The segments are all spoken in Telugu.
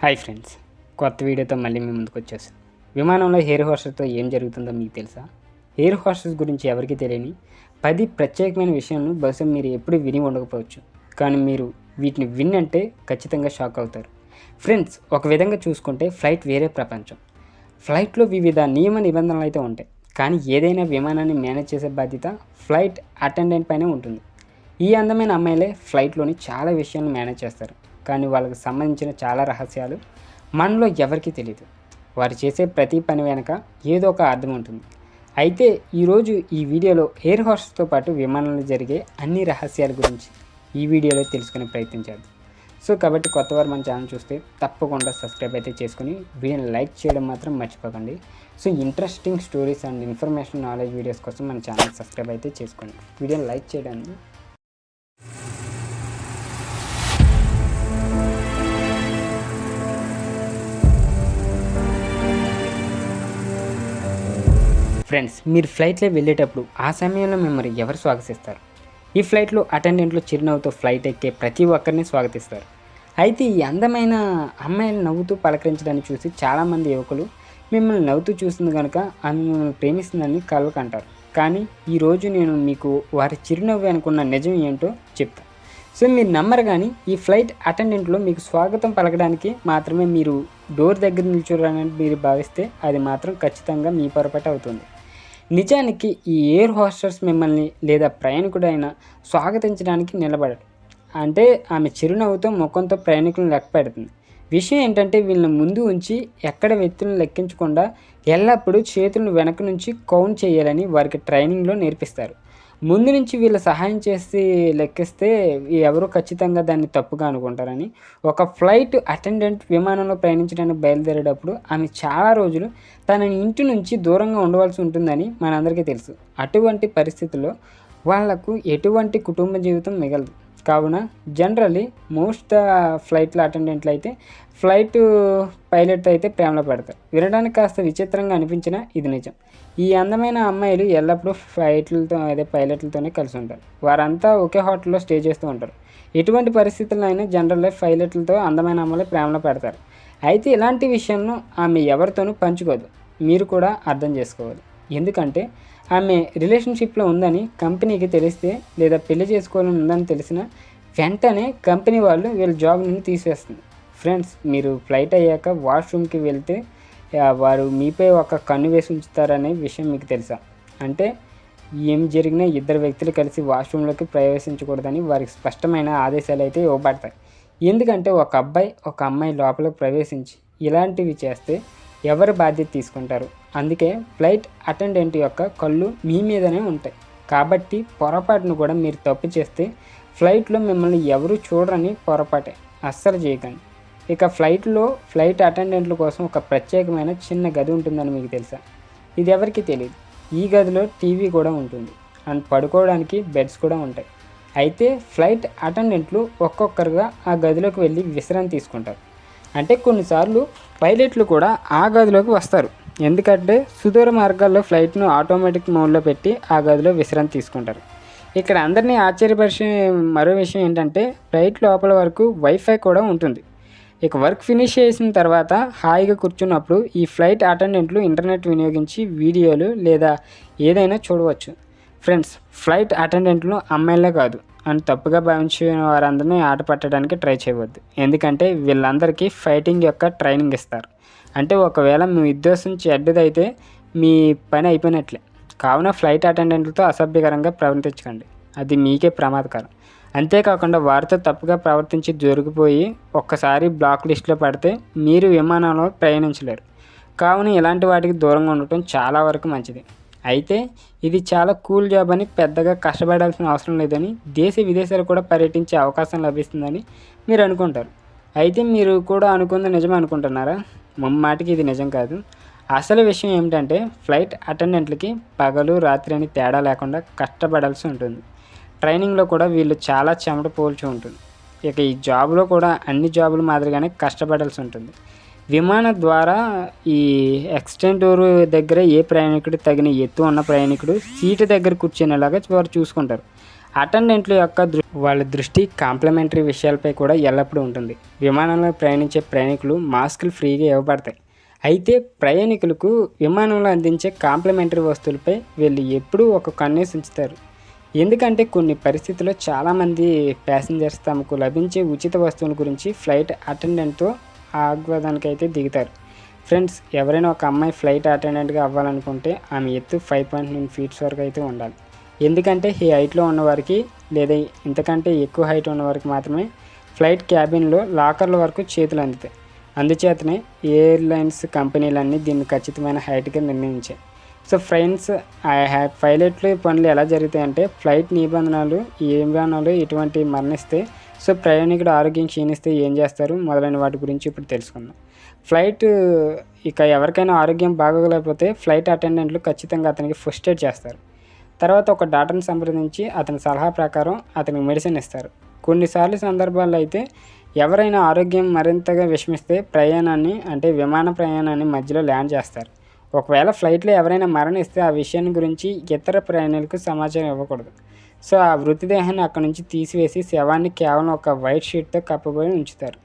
హాయ్ ఫ్రెండ్స్ కొత్త వీడియోతో మళ్ళీ మీ ముందుకు వచ్చేసాను. విమానంలో ఎయిర్ హోస్టర్తో ఏం జరుగుతుందో మీకు తెలుసా? ఎయిర్ హోస్టర్స్ గురించి ఎవరికి తెలియని పది ప్రత్యేకమైన విషయాలను బహుశా మీరు ఎప్పుడు విని ఉండకపోవచ్చు. కానీ మీరు వీటిని విన్ అంటే ఖచ్చితంగా షాక్ అవుతారు. ఫ్రెండ్స్ ఒక విధంగా చూసుకుంటే ఫ్లైట్ వేరే ప్రపంచం. ఫ్లైట్లో వివిధ నియమ నిబంధనలు అయితే ఉంటాయి. కానీ ఏదైనా విమానాన్ని మేనేజ్ చేసే బాధ్యత ఫ్లైట్ అటెండెంట్ పైనే ఉంటుంది. ఈ అందమైన అమ్మాయిలే ఫ్లైట్లోని చాలా విషయాలను మేనేజ్ చేస్తారు. కానీ వాళ్ళకి సంబంధించిన చాలా రహస్యాలు మనలో ఎవరికీ తెలియదు వారు చేసే ప్రతి పని వెనక ఏదో ఒక అర్థం ఉంటుంది. అయితే ఈరోజు ఈ వీడియోలో ఎయిర్ హోస్టర్స్తో పాటు విమానంలో జరిగే అన్ని రహస్యాల గురించి ఈ వీడియోలో తెలుసుకునే ప్రయత్నం చేద్దాం. సో కాబట్టి కొత్తవారు మన ఛానల్ చూస్తే తప్పకుండా సబ్స్క్రైబ్ అయితే చేసుకుని వీడియోని లైక్ చేయడం మాత్రం మర్చిపోకండి. So interesting stories and information knowledge videos కోసం మన ఛానల్ సబ్స్క్రైబ్ అయితే చేసుకోండి. వీడియోని లైక్ చేయడానికి ఫ్రెండ్స్ మీరు ఫ్లైట్లో వెళ్ళేటప్పుడు ఆ సమయంలో మిమ్మల్ని ఎవరు స్వాగతిస్తారు? ఈ ఫ్లైట్లో అటెండెంట్లు చిరునవ్వుతో ఫ్లైట్ ఎక్కే ప్రతి ఒక్కరిని స్వాగతిస్తారు. అయితే ఈ అందమైన అమ్మాయిలు నవ్వుతూ పలకరించడాన్ని చూసి చాలామంది యువకులు మిమ్మల్ని నవ్వుతూ చూస్తుంది కనుక ఆమె మిమ్మల్ని ప్రేమిస్తుందని కళ్ళకు అంటారు. కానీ ఈరోజు నేను మీకు వారి చిరునవ్వు అనుకున్న నిజం ఏంటో చెప్తాను సో మీరు నమ్మరు కానీ ఈ ఫ్లైట్ అటెండెంట్లో మీకు స్వాగతం పలకడానికి మాత్రమే మీరు డోర్ దగ్గర నిల్చోరని మీరు భావిస్తే అది మాత్రం ఖచ్చితంగా మీ పొరపాటు అవుతుంది. నిజానికి ఈ ఎయిర్ హోస్టర్స్ మిమ్మల్ని లేదా ప్రయాణికుడైన స్వాగతించడానికి నిలబడరు. అంటే ఆమె చిరునవ్వుతో ముఖంతో ప్రయాణికులను లెక్క పెడుతుంది. విషయం ఏంటంటే వీళ్ళని ముందు ఉంచి ఎక్కడ వ్యక్తులను లెక్కించకుండా ఎల్లప్పుడూ చేతులను వెనక నుంచి కౌంట్ చేయాలని వారికి ట్రైనింగ్లో నేర్పిస్తారు. ముందు నుంచి వీళ్ళు సహాయం చేసి లెక్కిస్తే ఎవరు ఖచ్చితంగా దాన్ని తప్పుగా అనుకుంటారని. ఒక ఫ్లైట్ అటెండెంట్ విమానంలో ప్రయాణించడానికి బయలుదేరేటప్పుడు ఆమె చాలా రోజులు తన ఇంటి నుంచి దూరంగా ఉండవలసి ఉంటుందని మనందరికీ తెలుసు. అటువంటి పరిస్థితుల్లో వాళ్ళకు ఎటువంటి కుటుంబ జీవితం మిగలదు. కావున జనరలీ మోస్ట్ ఫ్లైట్ల అటెండెంట్లు అయితే ఫ్లైట్ పైలట్ అయితే ప్రేమలో పడతారు. వినడానికి కాస్త విచిత్రంగా అనిపించినా ఇది నిజం. ఈ అందమైన అమ్మాయిలు ఎల్లప్పుడూ ఫ్లైట్లతో అదే పైలట్లతోనే కలిసి ఉంటారు. వారంతా ఒకే హోటల్లో స్టే చేస్తూ ఉంటారు. ఎటువంటి పరిస్థితుల్లో అయినా జనరల్ పైలట్లతో అందమైన అమ్మాయిలు ప్రేమలో పెడతారు. అయితే ఇలాంటి విషయాలను ఆమె ఎవరితోనూ పంచుకోదు. మీరు కూడా అర్థం చేసుకోవాలి. ఎందుకంటే ఆమె రిలేషన్షిప్లో ఉందని కంపెనీకి తెలిస్తే లేదా పెళ్ళి చేసుకోవాలని ఉందని తెలిసిన వెంటనే కంపెనీ వాళ్ళు వీళ్ళ జాబ్ నుండి తీసేస్తుంది. ఫ్రెండ్స్ మీరు ఫ్లైట్ అయ్యాక వాష్రూమ్కి వెళ్తే వారు మీపై ఒక కన్ను వేసి ఉంచుతారనే విషయం మీకు తెలుసా? అంటే ఏం జరిగినా ఇద్దరు వ్యక్తులు కలిసి వాష్రూమ్లోకి ప్రవేశించకూడదని వారికి స్పష్టమైన ఆదేశాలు అయితే ఇవ్వబడతాయి. ఎందుకంటే ఒక అబ్బాయి ఒక అమ్మాయి లోపలికి ప్రవేశించి ఇలాంటివి చేస్తే ఎవరు బాధ్యత తీసుకుంటారు? అందుకే ఫ్లైట్ అటెండెంట్ యొక్క కళ్ళు మీ మీదనే ఉంటాయి. కాబట్టి పొరపాటును కూడా మీరు తప్పు చేస్తే ఫ్లైట్లో మిమ్మల్ని ఎవరు చూడరని పొరపాటే. అస్సలు చేయకండి. ఇక ఫ్లైట్లో ఫ్లైట్ అటెండెంట్ల కోసం ఒక ప్రత్యేకమైన చిన్న గది ఉంటుందని మీకు తెలుసా? ఇది ఎవరికి తెలియదు. ఈ గదిలో టీవీ కూడా ఉంటుంది. అండ్ పడుకోవడానికి బెడ్స్ కూడా ఉంటాయి. అయితే ఫ్లైట్ అటెండెంట్లు ఒక్కొక్కరుగా ఆ గదిలోకి వెళ్ళి విశ్రాంతి తీసుకుంటారు. అంటే కొన్నిసార్లు పైలట్లు కూడా ఆ గదిలోకి వస్తారు. ఎందుకంటే సుదూర మార్గాల్లో ఫ్లైట్ను ఆటోమేటిక్ మోడ్లో పెట్టి ఆ గదిలో విశ్రాంతి తీసుకుంటారు. ఇక్కడ అందరినీ ఆశ్చర్యపరిచే మరో విషయం ఏంటంటే ఫ్లైట్ లోపల వరకు వైఫై కూడా ఉంటుంది. ఇక వర్క్ ఫినిష్ చేసిన తర్వాత హాయిగా కూర్చున్నప్పుడు ఈ ఫ్లైట్ అటెండెంట్లు ఇంటర్నెట్ వినియోగించి వీడియోలు లేదా ఏదైనా చూడవచ్చు. ఫ్రెండ్స్ ఫ్లైట్ అటెండెంట్లు అమ్మాయిలే కాదు అని తప్పుగా భావించిన వారందరినీ ఆట పట్టడానికి ట్రై చేయవద్దు. ఎందుకంటే వీళ్ళందరికీ ఫైటింగ్ యొక్క ట్రైనింగ్ ఇస్తారు. అంటే ఒకవేళ మీ ఉద్దేశం చెడ్డదైతే మీ పని అయిపోయినట్లే. కావున ఫ్లైట్ అటెండెంట్లతో అసభ్యకరంగా ప్రవర్తించకండి. అది మీకే ప్రమాదకరం. అంతేకాకుండా వారితో తప్పుగా ప్రవర్తించి దొరికిపోయి ఒక్కసారి బ్లాక్ లిస్ట్లో పడితే మీరు విమానంలో ప్రయాణించలేరు. కావున ఇలాంటి వాటికి దూరంగా ఉండటం చాలా వరకు మంచిది. అయితే ఇది చాలా కూల్ జాబ్ అని పెద్దగా కష్టపడాల్సిన అవసరం లేదని దేశ విదేశాలు కూడా పర్యటించే అవకాశం లభిస్తుందని మీరు అనుకుంటారు. అయితే మీరు కూడా అనుకుంది నిజమే అనుకుంటున్నారా? ముమ్మాటికి ఇది నిజం కాదు. అసలు విషయం ఏమిటంటే ఫ్లైట్ అటెండెంట్లకి పగలు రాత్రి అని తేడా లేకుండా కష్టపడాల్సి ఉంటుంది. ట్రైనింగ్లో కూడా వీళ్ళు చాలా చెమట పోల్చి ఉంటుంది. ఇక ఈ జాబ్లో కూడా అన్ని జాబుల మాదిరిగానే కష్టపడాల్సి ఉంటుంది. విమాన ద్వారా ఈ ఎక్స్టెంటూర్ దగ్గర ఏ ప్రయాణికుడు తగిన ఎత్తు ఉన్న ప్రయాణికుడు సీటు దగ్గర కూర్చునేలాగా వారు చూసుకుంటారు. అటెండెంట్ల యొక్క దృ వాళ్ళ దృష్టి కాంప్లిమెంటరీ విషయాలపై కూడా ఎల్లప్పుడూ ఉంటుంది. విమానంలో ప్రయాణించే ప్రయాణికులు మాస్కులు ఫ్రీగా ఇవ్వబడతాయి. అయితే ప్రయాణికులకు విమానంలో అందించే కాంప్లిమెంటరీ వస్తువులపై వీళ్ళు ఎప్పుడూ ఒక కన్నేసి ఉంచుతారు. ఎందుకంటే కొన్ని పరిస్థితుల్లో చాలామంది ప్యాసింజర్స్ తమకు లభించే ఉచిత వస్తువుల గురించి ఫ్లైట్ అటెండెంట్తో ఆగ్వాదానికి అయితే దిగుతారు. ఫ్రెండ్స్ ఎవరైనా ఒక అమ్మాయి ఫ్లైట్ అటెండెంట్గా అవ్వాలనుకుంటే ఆమె ఎత్తు ఫైవ్ పాయింట్ నైన్ ఫీట్స్ వరకు అయితే ఉండాలి. ఎందుకంటే ఈ హైట్లో ఉన్నవారికి లేదా ఇంతకంటే ఎక్కువ హైట్ ఉన్నవారికి మాత్రమే ఫ్లైట్ క్యాబిన్లో లాకర్ల వరకు చేతులు అందుతాయి. అందుచేతనే ఎయిర్లైన్స్ కంపెనీలన్నీ దీన్ని ఖచ్చితమైన హైట్గా నిర్ణయించాయి. సో ఫ్రెండ్స్ పైలట్లు పనులు ఎలా జరుగుతాయంటే ఫ్లైట్ నిబంధనలు ఏ విమానాలు ఇటువంటి మరణిస్తే సో ప్రయాణికుడు ఆరోగ్యం క్షీణిస్తే ఏం చేస్తారు? మొదలైన వాటి గురించి ఇప్పుడు తెలుసుకుందాం. ఫ్లైట్ ఇక ఎవరికైనా ఆరోగ్యం బాగోలేకపోతే ఫ్లైట్ అటెండెంట్లు ఖచ్చితంగా అతనికి ఫస్ట్ ఎయిడ్ చేస్తారు. తర్వాత ఒక డాక్టర్ని సంప్రదించి అతని సలహా ప్రకారం అతనికి మెడిసిన్ ఇస్తారు. కొన్నిసార్లు సందర్భాల్లో అయితే ఎవరైనా ఆరోగ్యం మరింతగా విషమిస్తే ప్రయాణాన్ని అంటే విమాన ప్రయాణాన్ని మధ్యలో ల్యాండ్ చేస్తారు. ఒకవేళ ఫ్లైట్లో ఎవరైనా మరణిస్తే ఆ విషయాన్ని గురించి ఇతర ప్రయాణికులకు సమాచారం ఇవ్వకూడదు. సో ఆ మృతదేహాన్ని అక్కడి నుంచి తీసివేసి శవాన్ని కేవలం ఒక వైట్ షీట్తో కప్పబడి ఉంచుతారు.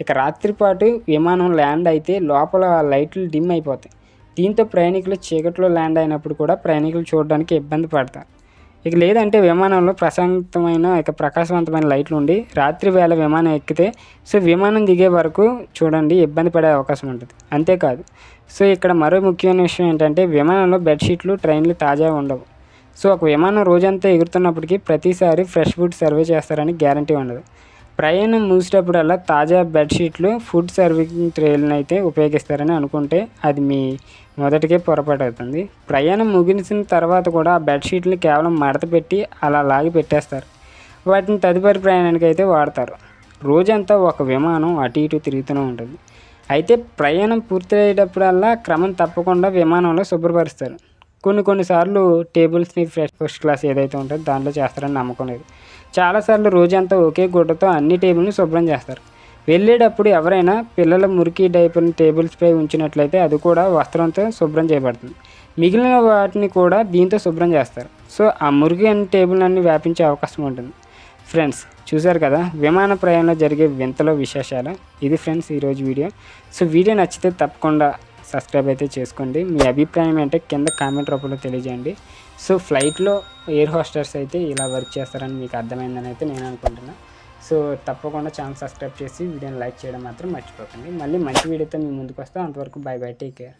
ఇక రాత్రిపాటు విమానం ల్యాండ్ అయితే లోపల లైట్లు డిమ్ అయిపోతాయి. దీంతో ప్రయాణికులు చీకట్లో ల్యాండ్ అయినప్పుడు కూడా ప్రయాణికులు చూడడానికి ఇబ్బంది పడతారు. ఇక లేదంటే విమానంలో ప్రశాంతమైన ఇక ప్రకాశవంతమైన లైట్లు ఉండి రాత్రి వేళ విమానం ఎక్కితే సో విమానం దిగే వరకు చూడండి ఇబ్బంది పడే అవకాశం ఉంటుంది. అంతేకాదు సో ఇక్కడ మరో ముఖ్యమైన విషయం ఏంటంటే విమానంలో బెడ్షీట్లు ట్రైన్లు తాజా ఉండవు. సో ఒక విమానం రోజంతా ఎగురుతున్నప్పటికీ ప్రతిసారి ఫ్రెష్ ఫుడ్ సర్వే చేస్తారని గ్యారంటీ ఉండదు. ప్రయాణం ముగిసేటప్పుడల్లా తాజా బెడ్షీట్లు ఫుడ్ సర్వింగ్ ట్రేలను అయితే ఉపయోగిస్తారని అనుకుంటే అది మీ మొదటికే పొరపాటు అవుతుంది ప్రయాణం ముగిసిన తర్వాత కూడా ఆ బెడ్షీట్ని కేవలం మడత పెట్టి అలా లాగి పెట్టేస్తారు. వాటిని తదుపరి ప్రయాణానికి అయితే వాడతారు. రోజంతా ఒక విమానం అటు ఇటు తిరుగుతూనే ఉంటుంది. అయితే ప్రయాణం పూర్తయ్యేటప్పుడల్లా క్రమం తప్పకుండా విమానంలో శుభ్రపరుస్తారు. కొన్ని కొన్నిసార్లు టేబుల్స్ని ఫ్రెష్ ఫస్ట్ క్లాస్ ఏదైతే ఉంటుందో దాంట్లో చేస్తారని నమ్మకం లేదు. చాలాసార్లు రోజంతా ఒకే గుడ్డతో అన్ని టేబుల్ని శుభ్రం చేస్తారు. వెళ్ళేటప్పుడు ఎవరైనా పిల్లల మురికి డైపర్ని టేబుల్స్పై ఉంచినట్లయితే అది కూడా వస్త్రంతో శుభ్రం చేయబడుతుంది. మిగిలిన వాటిని కూడా దీంతో శుభ్రం చేస్తారు. సో ఆ మురికి అన్ని టేబుల్ అన్ని వ్యాపించే అవకాశం ఉంటుంది. ఫ్రెండ్స్ చూసారు కదా? విమాన ప్రయాణంలో జరిగే వింతలో విశేషాలు. ఇది ఫ్రెండ్స్ ఈరోజు వీడియో. సో వీడియో నచ్చితే తప్పకుండా సబ్స్క్రైబ్ అయితే చేసుకోండి. మీ అభిప్రాయం ఏంటంటే కింద కామెంట్ రూపంలో తెలియజేయండి. సో ఫ్లైట్లో ఎయిర్ హోస్టర్స్ అయితే ఇలా వర్క్ చేస్తారని మీకు అర్థమైందని అయితే నేను అనుకుంటున్నాను సో తప్పకుండా ఛానల్ సబ్స్క్రైబ్ చేసి వీడియోని లైక్ చేయడం మాత్రం మర్చిపోకండి. మళ్ళీ మంచి వీడియోతో మీ ముందుకు వస్తాం. అంతవరకు బై బై. Take care.